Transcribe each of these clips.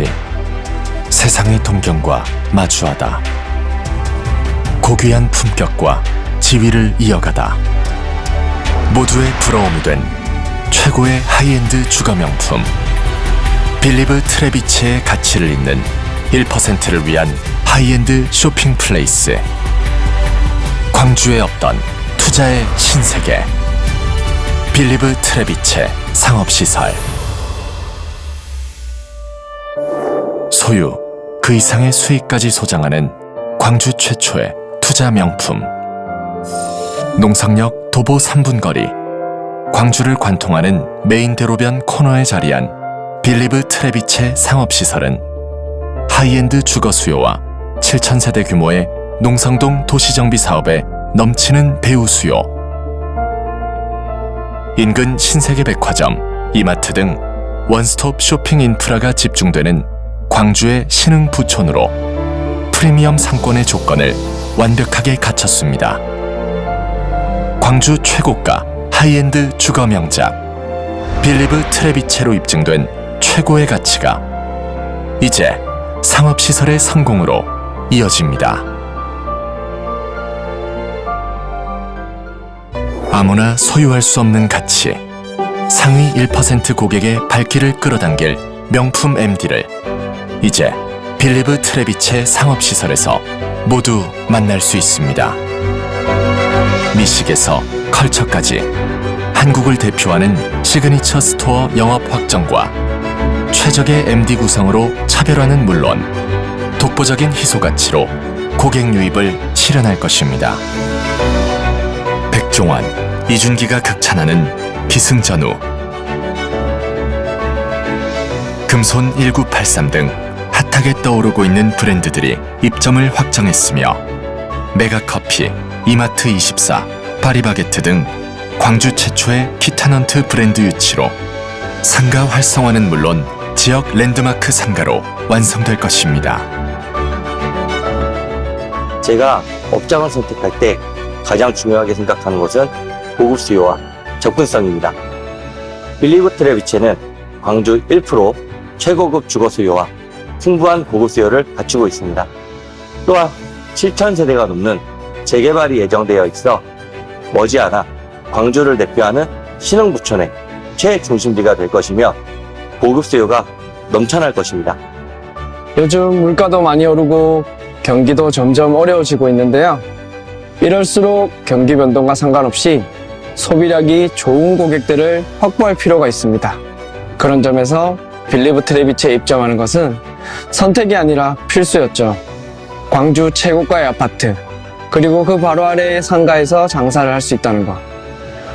같이 세상의 동경과 마주하다. 고귀한 품격과 지위를 이어가다. 모두의 부러움이 된 최고의 하이엔드 주거 명품. 빌리브 트레비치의 가치를 잇는 1%를 위한 하이엔드 쇼핑 플레이스. 광주에 없던 투자의 신세계. 빌리브 트레비체 상업시설. 소유, 그 이상의 수익까지 소장하는 광주 최초의 투자 명품. 농성역 도보 3분 거리. 광주를 관통하는 메인 대로변 코너에 자리한 빌리브 트레비체 상업시설은 하이엔드 주거 수요와 7,000세대 규모의 농성동 도시정비 사업에 넘치는 배우 수요. 인근 신세계 백화점, 이마트 등 원스톱 쇼핑 인프라가 집중되는 광주의 신흥 부촌으로 프리미엄 상권의 조건을 완벽하게 갖췄습니다. 광주 최고가 하이엔드 주거 명작 빌리브 트레비체로 입증된 최고의 가치가 이제 상업시설의 성공으로 이어집니다. 아무나 소유할 수 없는 가치 상위 1% 고객의 발길을 끌어당길 명품 MD를 이제 빌리브 트레비체 상업시설에서 모두 만날 수 있습니다. 미식에서 컬처까지 한국을 대표하는 시그니처 스토어 영업 확정과 최적의 MD 구성으로 차별화는 물론 독보적인 희소 가치로 고객 유입을 실현할 것입니다. 백종원, 이준기가 극찬하는 기승전우, 금손 1983 등 핫하게 떠오르고 있는 브랜드들이 입점을 확정했으며 메가커피, 이마트24, 파리바게트 등 광주 최초의 키타넌트 브랜드 유치로 상가 활성화는 물론 지역 랜드마크 상가로 완성될 것입니다. 제가 업장을 선택할 때 가장 중요하게 생각하는 것은 고급 수요와 접근성입니다. 빌리브 트레비체는 광주 1% 최고급 주거 수요와 풍부한 고급 수요를 갖추고 있습니다. 또한 7,000세대가 넘는 재개발이 예정되어 있어 머지않아 광주를 대표하는 신흥부촌의 최중심지가 될 것이며 고급 수요가 넘쳐날 것입니다. 요즘 물가도 많이 오르고 경기도 점점 어려워지고 있는데요. 이럴수록 경기 변동과 상관없이 소비력이 좋은 고객들을 확보할 필요가 있습니다. 그런 점에서 빌리브 트레비체에 입점하는 것은 선택이 아니라 필수였죠. 광주 최고가의 아파트, 그리고 그 바로 아래의 상가에서 장사를 할 수 있다는 것.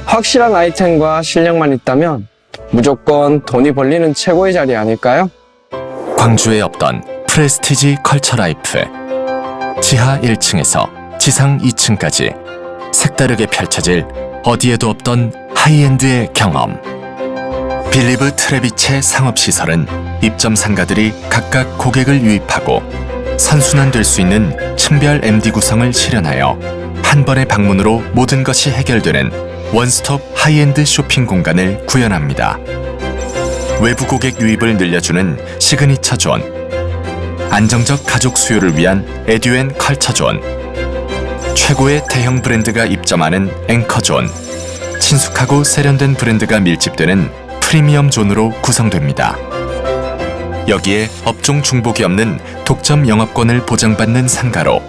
확실한 아이템과 실력만 있다면 무조건 돈이 벌리는 최고의 자리 아닐까요? 광주에 없던 프레스티지 컬처라이프 지하 1층에서 지상 2층까지 색다르게 펼쳐질 어디에도 없던 하이엔드의 경험 빌리브 트레비체 상업시설은 입점 상가들이 각각 고객을 유입하고 선순환될 수 있는 층별 MD 구성을 실현하여 한 번의 방문으로 모든 것이 해결되는 원스톱 하이엔드 쇼핑 공간을 구현합니다. 외부 고객 유입을 늘려주는 시그니처 존, 안정적 가족 수요를 위한 에듀앤 컬처 존, 최고의 대형 브랜드가 입점하는 앵커 존, 친숙하고 세련된 브랜드가 밀집되는 프리미엄 존으로 구성됩니다. 여기에 업종 중복이 없는 독점 영업권을 보장받는 상가로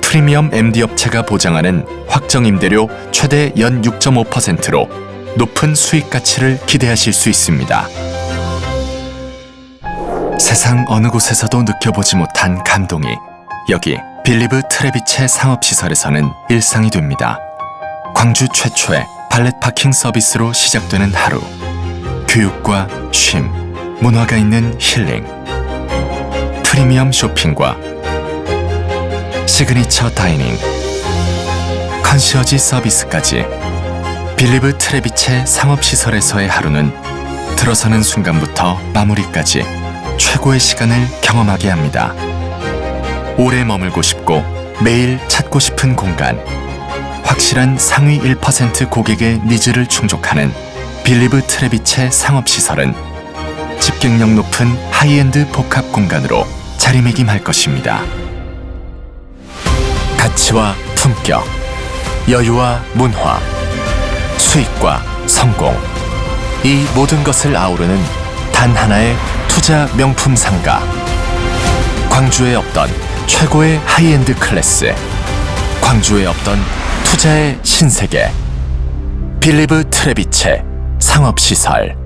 프리미엄 MD 업체가 보장하는 확정 임대료 최대 연 6.5%로 높은 수익 가치를 기대하실 수 있습니다. 세상 어느 곳에서도 느껴보지 못한 감동이 여기 빌리브 트레비체 상업시설에서는 일상이 됩니다. 광주 최초의 발렛 파킹 서비스로 시작되는 하루. 교육과 쉼, 문화가 있는 힐링. 프리미엄 쇼핑과 시그니처 다이닝. 컨시어지 서비스까지 빌리브 트레비체 상업시설에서의 하루는 들어서는 순간부터 마무리까지 최고의 시간을 경험하게 합니다. 오래 머물고 싶고 매일 찾고 싶은 공간. 확실한 상위 1% 고객의 니즈를 충족하는 빌리브 트레비체 상업시설은 집객력 높은 하이엔드 복합 공간으로 자리매김할 것입니다. 가치와 품격, 여유와 문화, 수익과 성공. 이 모든 것을 아우르는 단 하나의 투자 명품 상가. 광주에 없던 최고의 하이엔드 클래스. 광주에 없던 투자의 신세계. 빌리브 트레비체 상업시설.